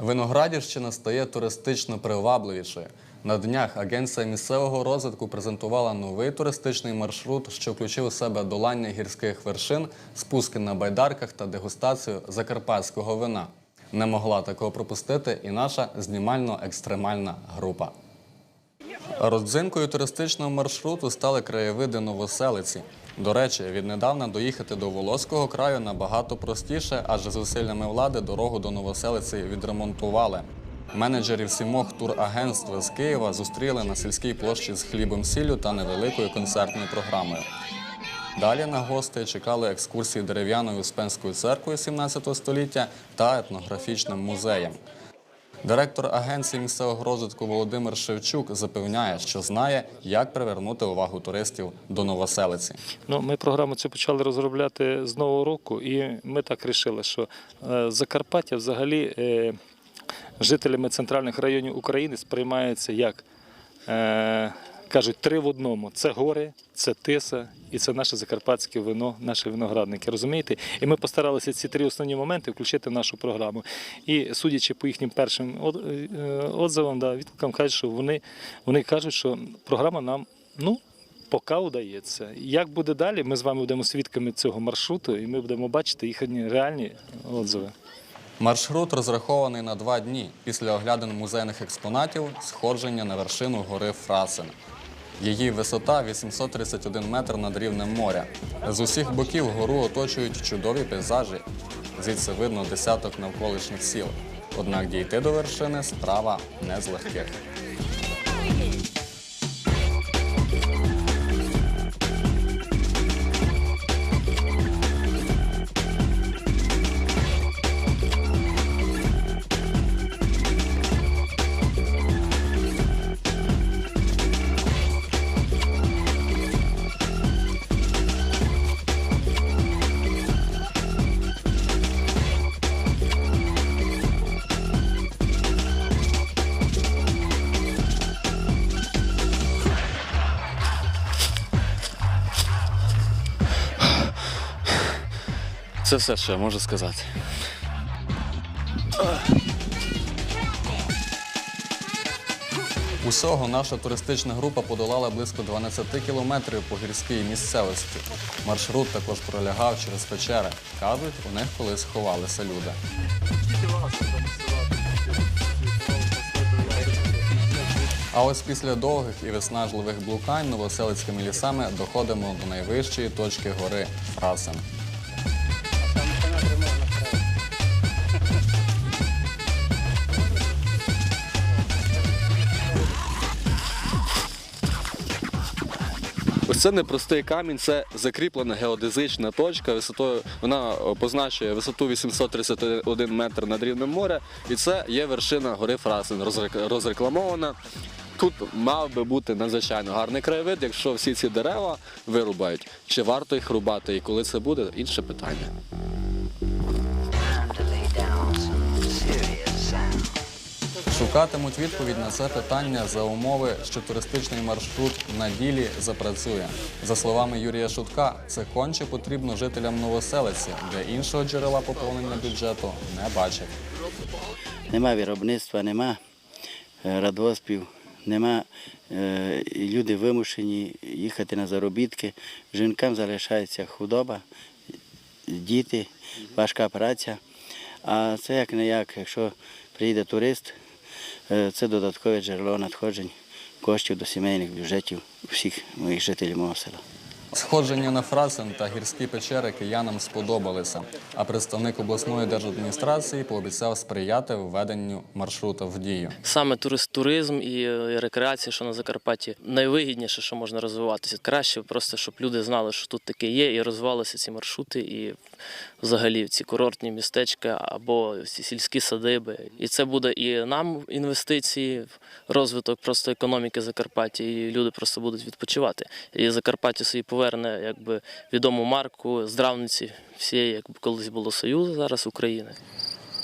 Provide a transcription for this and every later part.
Виноградівщина стає туристично привабливішою. На днях агенція місцевого розвитку презентувала новий туристичний маршрут, що включив у себе долання гірських вершин, спуски на байдарках та дегустацію закарпатського вина. Не могла такого пропустити і наша знімально-екстремальна група. Родзинкою туристичного маршруту стали краєвиди Новоселиці. До речі, віднедавна доїхати до Волоського краю набагато простіше, адже зусиллями влади дорогу до Новоселиці відремонтували. Менеджерів сімох турагентств з Києва зустріли на сільській площі з хлібом сіллю та невеликою концертною програмою. Далі на гостей чекали екскурсії дерев'яною Успенською церквою 17 століття та етнографічним музеєм. Директор агенції місцевого розвитку Володимир Шевчук запевняє, що знає, як привернути увагу туристів до Новоселиці. Ну, ми програму цю почали розробляти з нового року, і ми так вирішили, що е, Закарпаття взагалі е, жителями центральних районів України сприймається як е, кажуть три в одному: це гори, це тиса і це наше закарпатське вино, наші виноградники. Розумієте? І ми постаралися ці три основні моменти включити в нашу програму. І судячи по їхнім першим е, отзивам, да, відгукам кажуть, що вони, вони кажуть, що програма нам ну. Поки вдається. Як буде далі, ми з вами будемо свідками цього маршруту, і ми будемо бачити їхні реальні отзиви. Маршрут розрахований на два дні після оглядин музейних експонатів сходження на вершину гори Фрасен. Її висота 831 метр над рівнем моря. З усіх боків гору оточують чудові пейзажі. Звідси видно десяток навколишніх сіл. Однак дійти до вершини справа не з легких. Це все, що я можу сказати. Усього наша туристична група подолала близько 12 кілометрів по гірській місцевості. Маршрут також пролягав через печери. Кажуть, у них колись ховалися люди. А ось після довгих і виснажливих блукань новоселицькими лісами доходимо до найвищої точки гори Фрасен. Ось це непростий камінь, це закріплена геодезична точка. Висотою вона позначує висоту 831 метр над рівнем моря, і це є вершина гори Фрасен, розрек- розрекламована. Тут мав би бути надзвичайно гарний краєвид, якщо всі ці дерева вирубають. Чи варто їх рубати і коли це буде інше питання. Шукатимуть відповідь на це питання за умови, що туристичний маршрут на ділі запрацює. За словами Юрія Шутка, це конче потрібно жителям новоселиці, де іншого джерела поповнення бюджету не бачать. Нема виробництва, нема е, радгоспів, нема е, люди вимушені їхати на заробітки. Жінкам залишається худоба, діти, важка праця. А це як не як, якщо приїде турист, це додаткове джерело надходжень коштів до сімейних бюджетів всіх моїх жителів мого села. Сходження на Фрасен та гірські печери киянам сподобалися, а представник обласної держадміністрації пообіцяв сприяти введенню маршрута в дію. Саме турист, туризм і е, рекреація, що на Закарпатті, найвигідніше, що можна розвиватися. Краще просто, щоб люди знали, що тут таке є, і розвивалися ці маршрути, і взагалі ці курортні містечка або ці сільські садиби. І це буде і нам інвестиції розвиток просто економіки Закарпаття, і люди просто будуть відпочивати. І Закарпаття собі поверне якби відому марку здравниці всієї, якби колись було Союзу, зараз України.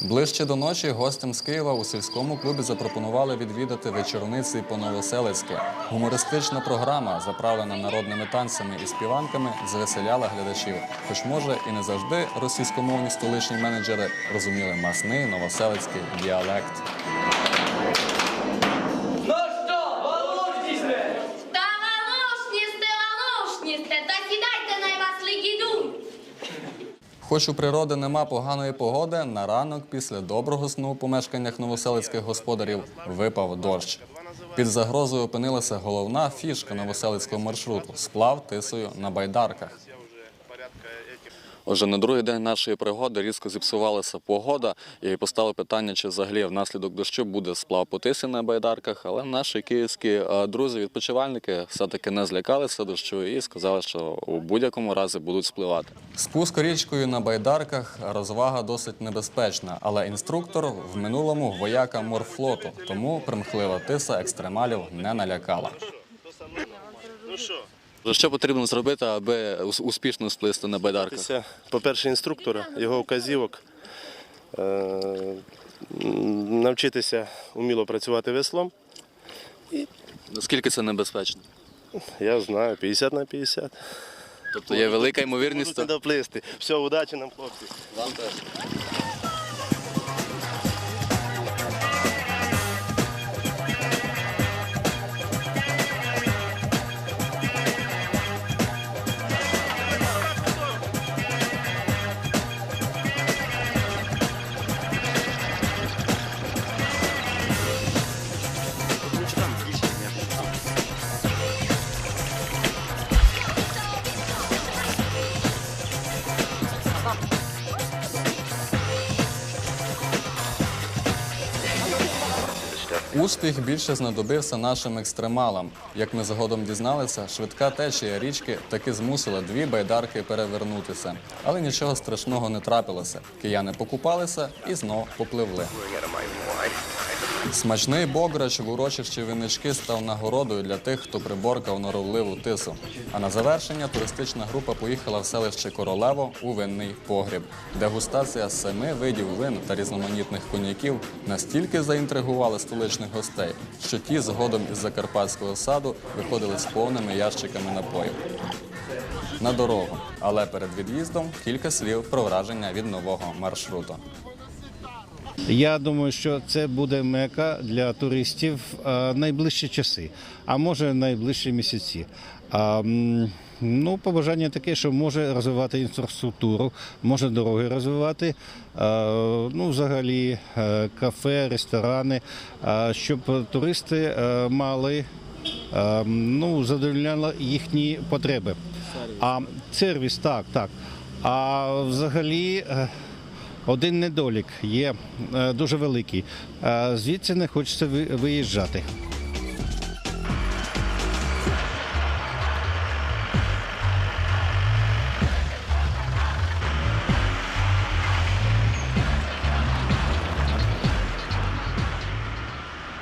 Ближче до ночі гостям з Києва у сільському клубі запропонували відвідати вечорниці по Новоселицьки. Гумористична програма, заправлена народними танцями і співанками, звеселяла глядачів. Хоч може і не завжди російськомовні столичні менеджери розуміли масний новоселицький діалект. Хоч у природи нема поганої погоди, на ранок після доброго сну у помешканнях новоселицьких господарів випав дощ. Під загрозою опинилася головна фішка новоселицького маршруту сплав тисою на байдарках. Отже, на другий день нашої пригоди різко зіпсувалася погода і постало питання, чи взагалі внаслідок дощу буде сплав по тисі на байдарках. Але наші київські е, друзі-відпочивальники все-таки не злякалися дощу і сказали, що у будь-якому разі будуть спливати. Спуск річкою на байдарках розвага досить небезпечна, але інструктор в минулому вояка морфлоту, тому примхлива тиса екстремалів не налякала. Що потрібно зробити, аби успішно сплисти на байдарках? По-перше, інструктора, його вказівок, е, навчитися уміло працювати веслом. Наскільки це небезпечно? Я знаю, 50 на 50. Тобто є велика ймовірність. Можуть не доплисти. Все, удачі нам, хлопці. Успіх більше знадобився нашим екстремалам. Як ми згодом дізналися, швидка течія річки таки змусила дві байдарки перевернутися. Але нічого страшного не трапилося. Кияни покупалися і знов попливли. Смачний бограч в урочищі винички став нагородою для тих, хто приборкав норовливу тису. А на завершення туристична група поїхала в селище Королево у винний погріб. Дегустація семи видів вин та різноманітних коньяків настільки заінтригували столичних гостей, що ті згодом із закарпатського саду виходили з повними ящиками напоїв. На дорогу, але перед від'їздом кілька слів про враження від нового маршруту. Я думаю, що це буде мека для туристів е, найближчі часи, а може найближчі місяці. Ну, побажання таке, що може розвивати інфраструктуру, може дороги розвивати, е, ну, взагалі е, кафе, ресторани, е, щоб туристи е, мали е, ну, задовольняли їхні потреби. А сервіс, так, так. А взагалі. Один недолік є е, дуже великий. Е, Звідси не хочеться ви- виїжджати.